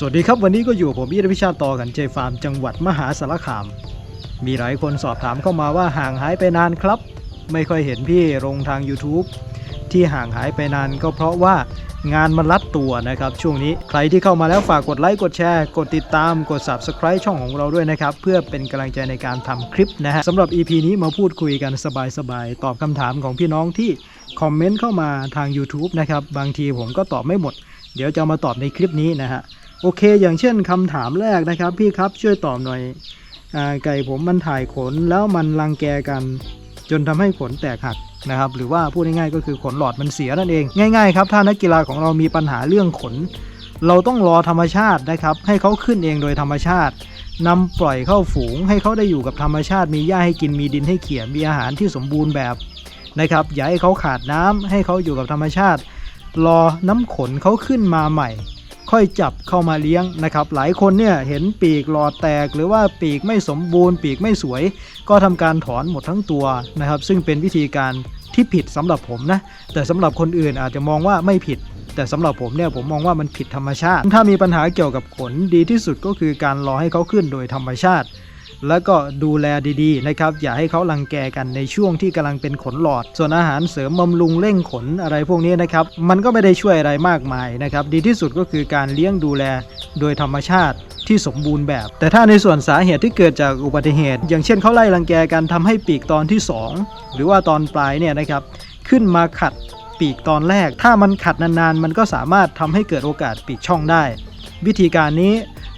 สวัสดีครับวันนี้ก็อยู่ผมอิทธิพิชาตต่อกันใจฟาร์มจังหวัดมหาสารคาม มีหลายคนสอบถามเข้ามาว่าห่างหายไปนานครับ ไม่ค่อยเห็นพี่ลงทาง YouTube ที่ห่างหายไปนานก็เพราะว่างานมันรัดตัวนะครับ ช่วงนี้ใครที่เข้ามาแล้วฝากกดไลค์กดแชร์กดติดตามกด Subscribe ช่องของเราด้วยนะครับ เพื่อเป็นกำลังใจในการทำคลิปนะฮะสำหรับ EP นี้มาพูดคุยกันสบายๆตอบคำถามของพี่น้องที่คอมเมนต์เข้ามาทาง YouTube นะครับบางทีผมก็ตอบไม่หมด เดี๋ยวจะมาตอบในคลิปนี้นะฮะ โอเค อย่างเช่นคำถามแรกนะครับ พี่ครับช่วยตอบหน่อยอไก่ผมมันถ่ายขนแล้วมันรังแกกันจนทำให้ขนแตกหักนะครับหรือว่าพูดง่ายๆก็คือขนหลอดมันเสียนั่นเองง่ายๆครับถ้านักกีฬาของเรามีปัญหาเรื่องขน เราต้องรอธรรมชาตินะครับ ให้เขาขึ้นเองโดยธรรมชาตินำปล่อยเข้าฝูง ให้เขาได้อยู่กับธรรมชาติมีหญ้าให้กินมีดินให้เขี่ยมีอาหารที่สมบูรณ์แบบนะครับอย่าให้เขาขาดน้ำให้เขาอยู่กับธรรมชาติ รอน้ำขนเขาขึ้นมาใหม่ ค่อยจับเข้ามาเลี้ยงนะครับ หลายคนเนี่ยเห็นปีกหลอดแตก หรือว่าปีกไม่สมบูรณ์ ปีกไม่สวย ก็ทำการถอนหมดทั้งตัวนะครับ ซึ่งเป็นวิธีการที่ผิดสำหรับผมนะ แต่สำหรับคนอื่นอาจจะมองว่าไม่ผิด แต่สำหรับผมเนี่ยผมมองว่ามันผิดธรรมชาติ ถ้ามีปัญหาเกี่ยวกับขนดีที่สุดก็คือการรอให้เขาขึ้นโดยธรรมชาติ แล้วก็ดูแลดีๆนะครับอย่าให้เขารังแกกันในช่วงที่กำลังเป็นขนหลอด ส่วนอาหารเสริมบำรุงเร่งขนอะไรพวกนี้นะครับมันก็ไม่ได้ช่วยอะไรมากมายนะครับดีที่สุดก็คือการเลี้ยงดูแลโดยธรรมชาติที่สมบูรณ์แบบ แต่ถ้าในส่วนสาเหตุที่เกิดจากอุบัติเหตุ อย่างเช่นเขาไล่รังแกกันทำให้ปีกตอนที่ 2 หรือว่าตอนปลายเนี่ยนะครับขึ้นมาขัดปีกตอนแรก ถ้ามันขัดนานๆ มันก็สามารถทำให้เกิดโอกาสปีกช่องได้ วิธีการนี้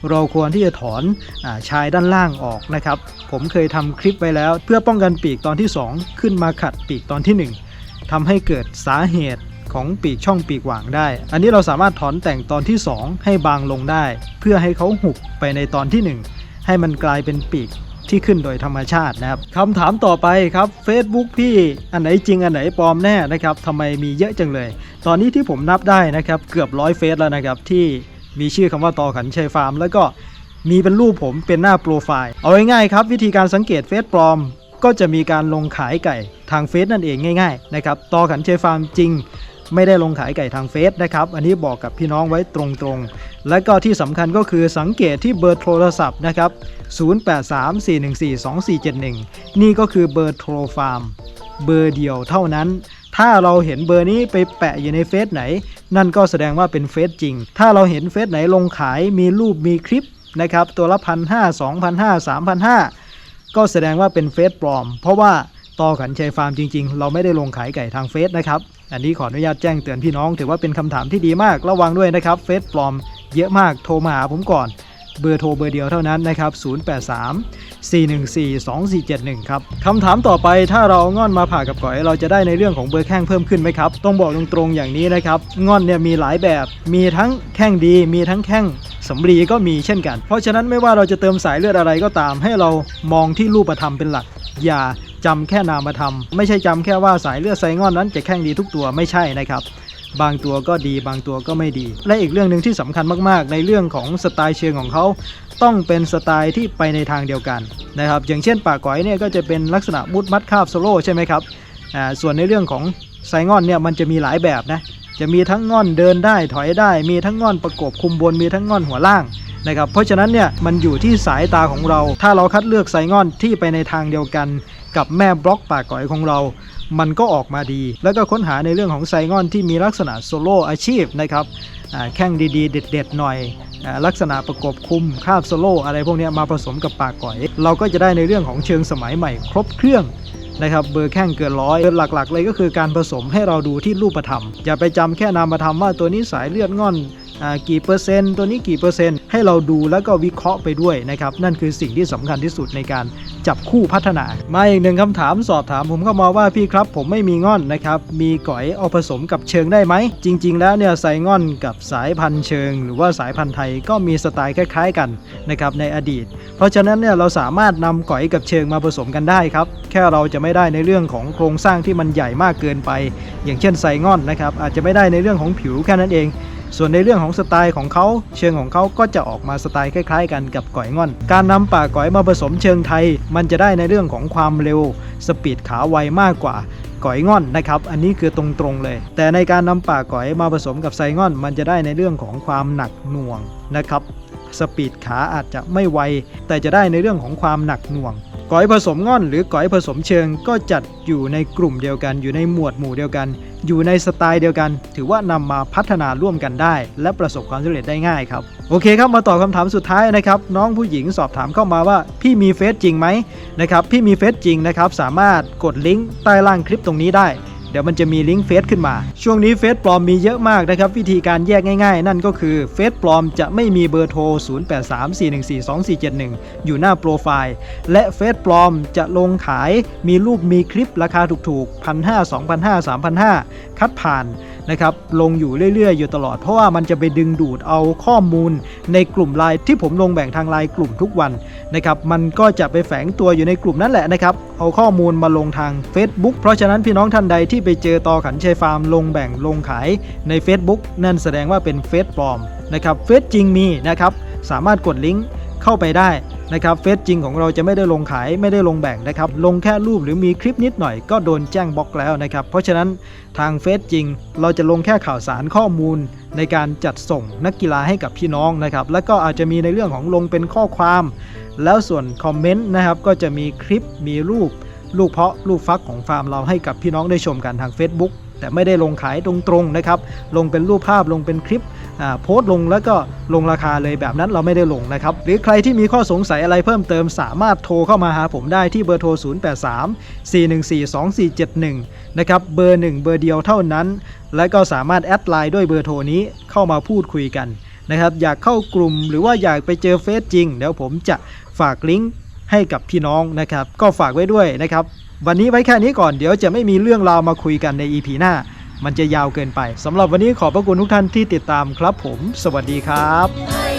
เราควรที่จะถอนอชายด้านล่างออกนะครับ ผมเคยทำคลิปไว้แล้ว เพื่อป้องกันปีกตอนที่ 2 ขึ้นมาขัดปีกตอนที่ 1ทำให้เกิดสาเหตุของปีกช่องปีกหว่างได้ อันนี้เราสามารถถอนแต่งตอนที่ 2 ให้บางลงได้ เพื่อให้เขาหุบไปในตอนที่ 1 ให้มันกลายเป็นปีกที่ขึ้นโดยธรรมชาตินะครับคำถามต่อไปครับ Facebook พี่อันไหนจริงอันไหนปลอมแน่นะครับทำไมมีเยอะจังเลย ตอนนี้ที่ผมนับได้นะครับ เกือบร้อยเฟซแล้วนะครับที่ มีชื่อคำว่าต่อขันชัยฟาร์ม แล้วก็มีเป็นรูปผมเป็นหน้าโปรไฟล์ เอาง่ายๆครับ วิธีการสังเกตเฟซปลอม ก็จะมีการลงขายไก่ทางเฟซนั่นเองง่ายๆนะครับต่อขันชัยฟาร์มจริง ไม่ได้ลงขายไก่ทางเฟซนะครับ อันนี้บอกกับพี่น้องไว้ตรงๆ และก็ที่สำคัญก็คือสังเกตที่เบอร์โทรศัพท์นะครับ 0834142471 นี่ก็คือเบอร์โทรฟาร์มเบอร์เดียวเท่านั้น ถ้าเราเห็นเบอร์นี้ไปแปะอยู่ในเฟซไหน นั่นก็แสดงว่าเป็นเฟซจริง ถ้าเราเห็นเฟซไหนลงขายมีรูปมีคลิปนะครับตัวละพันห้าสองพันห้าสามพันห้าก็แสดงว่าเป็นเฟซปลอม เพราะว่าต่อขันชัยฟาร์มจริง ๆ เราไม่ได้ลงขายไก่ทางเฟซนะครับ อันนี้ขออนุญาตแจ้งเตือนพี่น้อง ถือว่าเป็นคำถามที่ดีมากระวังด้วยนะครับเฟซปลอมเยอะมากโทรมาหาผมก่อน เบอร์โทรเบอร์เดียวเท่านั้นนะครับ 083 414 2471 ครับคำถามต่อไปถ้าเราเอาง่อนมาผ่ากับก่อย เราจะได้ในเรื่องของเบอร์แข้งเพิ่มขึ้นไหมครับ ต้องบอกตรงๆอย่างนี้นะครับง่อนเนี่ยมีหลายแบบ มีทั้งแข้งดี มีทั้งแข้งสำลีก็มีเช่นกัน เพราะฉะนั้นไม่ว่าเราจะเติมสายเลือดอะไรก็ตาม ให้เรามองที่รูปธรรมเป็นหลัก อย่าจำแค่นามธรรม ไม่ใช่จำแค่ว่าสายเลือดไซง่อนนั้นจะแข้งดีทุกตัวไม่ใช่นะครับ บางตัวก็ดีบางตัวก็ไม่ดี และอีกเรื่องหนึ่งที่สำคัญมากๆ ในเรื่องของสไตล์เชิงของเขาต้องเป็นสไตล์ที่ไปในทางเดียวกันนะครับอย่างเช่นป่าก๋อยเนี่ยก็จะเป็นลักษณะมุดมัดคาบโซโล่ใช่ไหมครับอ่าส่วนในเรื่องของไซงอนเนี่ยมันจะมีหลายแบบนะจะมีทั้งง่อนเดินได้ถอยได้ มีทั้งง่อนประกบคุมบนมีทั้งง่อนหัวล่างนะครับเพราะฉะนั้นเนี่ยมันอยู่ที่สายตาของเรา ถ้าเราคัดเลือกไซงอนที่ไปในทางเดียวกันกับแม่บล็อกป่าก๋อยของเรา มันก็ออกมาดี แล้วก็ค้นหาในเรื่องของไซงอนที่มีลักษณะโซโล่อาชีพนะครับแข้งดีๆ เด็ดๆ หน่อย ลักษณะประกบคุมคาบโซโล่อะไรพวกนี้มาผสมกับปาก๋อย เราก็จะได้ในเรื่องของเชิงสมัยใหม่ครบเครื่องนะครับเบอร์แข้งเกินร้อยหลักๆ เลยก็คือการผสมให้เราดูที่รูปธรรม อย่าไปจำแค่นามธรรมว่าตัวนี้สายเลือดง่อน กี่เปอร์เซ็นต์ตัวนี้กี่เปอร์เซ็นต์ให้เราดูแล้วก็วิเคราะห์ไปด้วยนะครับนั่นคือสิ่งที่สำคัญที่สุดในการจับคู่พัฒนา มาอีกหนึ่งคำถามสอบถามผมเข้ามาว่าพี่ครับ ผมไม่มีง่อนนะครับมีก๋อยเอาผสมกับเชิงได้ไหมจริง ๆ แล้วเนี่ยไซง่อนกับสายพันธุ์เชิง หรือว่าสายพันธุ์ไทยก็มีสไตล์คล้าย ๆ กันนะครับในอดีต เพราะฉะนั้นเนี่ยเราสามารถนำก๋อยกับเชิงมาผสมกันได้ครับแค่เราจะไม่ได้ในเรื่องของโครงสร้างที่มันใหญ่มากเกินไป อย่างเช่นไซง่อนนะครับอาจจะไม่ได้ในเรื่องของผิวแค่นั้นเอง ส่วนในเรื่องของสไตล์ของเขาเชิงของเขาก็จะออกมาสไตล์คล้าย ๆ กันกับก๋อยง่อน การนำป่าก๋อยมาผสมเชิงไทย มันจะได้ในเรื่องของความเร็ว สปีดขาไวมากกว่าก๋อยง่อนนะครับ อันนี้คือตรงๆเลย แต่ในการนำป่าก๋อยมาผสมกับไซง่อน มันจะได้ในเรื่องของความหนักหน่วงนะครับสปีดขาอาจจะไม่ไว แต่จะได้ในเรื่องของความหนักหน่วงก๋อยผสมง่อนหรือก๋อยผสมเชิงก็จัดอยู่ในกลุ่มเดียวกันอยู่ในหมวดหมู่เดียวกัน อยู่ในสไตล์เดียวกัน ถือว่านำมาพัฒนาร่วมกันได้ และประสบความสำเร็จได้ง่ายครับโอเคครับมาตอบคำถามสุดท้ายนะครับน้องผู้หญิงสอบถามเข้ามาว่าพี่มีเฟซจริงไหมนะครับพี่มีเฟซจริงนะครับสามารถกดลิงก์ใต้ล่างคลิปตรงนี้ได้ เดี๋ยวมันจะมีลิงก์เฟซขึ้นมา ช่วงนี้เฟซปลอมมีเยอะมากนะครับ วิธีการแยกง่ายๆ นั่นก็คือเฟซปลอมจะไม่มีเบอร์โทร 0834142471 อยู่หน้าโปรไฟล์และเฟซปลอมจะลงขายมีรูปมีคลิปราคาถูกๆ1,500 2,500 3,500คัดผ่าน นะครับลงอยู่เรื่อยๆ อยู่ตลอด เพราะว่ามันจะไปดึงดูดเอาข้อมูลในกลุ่มไลน์ที่ผมลงแบ่งทางไลน์กลุ่มทุกวันนะครับมันก็จะไปแฝงตัวอยู่ในกลุ่มนั่นแหละนะครับเอาข้อมูลมาลงทาง Facebook เพราะฉะนั้นพี่น้องท่านใดที่ไปเจอต่อขันชัยฟาร์มลงแบ่งลงขายใน Facebook นั่นแสดงว่าเป็นเฟซปลอมนะครับเฟซจริงมีนะครับสามารถกดลิงก์เข้าไปได้ นะครับเฟซจริงของเราจะไม่ได้ลงขายไม่ได้ลงแบ่งนะครับลงแค่รูปหรือมีคลิปนิดหน่อยก็โดนแจ้งบล็อกแล้วนะครับเพราะฉะนั้นทางเฟซจริง เราจะลงแค่ข่าวสารข้อมูลในการจัดส่งนักกีฬาให้กับพี่น้องนะครับแล้วก็อาจจะมีในเรื่องของลงเป็นข้อความ แล้วส่วนคอมเมนต์นะครับก็จะมีคลิปมีรูป ลูกเพาะลูกฟักของฟาร์มเราให้กับพี่น้องได้ชมกันทาง Facebook แต่ไม่ได้ลงขายตรงๆนะครับลงเป็นรูปภาพลงเป็นคลิป โพสต์ลงแล้วก็ลงราคาเลยแบบนั้นเราไม่ได้ลงนะครับ หรือใครที่มีข้อสงสัยอะไรเพิ่มเติมสามารถโทรเข้ามาหาผมได้ที่เบอร์โทร 0834142471 นะครับเบอร์ 1 เบอร์เดียวเท่านั้น และก็สามารถแอดไลน์ด้วยเบอร์โทรนี้เข้ามาพูดคุยกันนะครับอยากเข้ากลุ่มหรือว่าอยากไปเจอเฟซจริงเดี๋ยวผมจะฝากลิงก์ให้กับพี่น้องนะครับ ก็ฝากไว้ด้วยนะครับ วันนี้ไว้แค่นี้ก่อนเดี๋ยวจะไม่มีเรื่องราวมาคุยกันใน EP หน้า มันจะยาวเกินไปสำหรับวันนี้ขอบพระคุณทุกท่านที่ติดตามครับผม สวัสดีครับ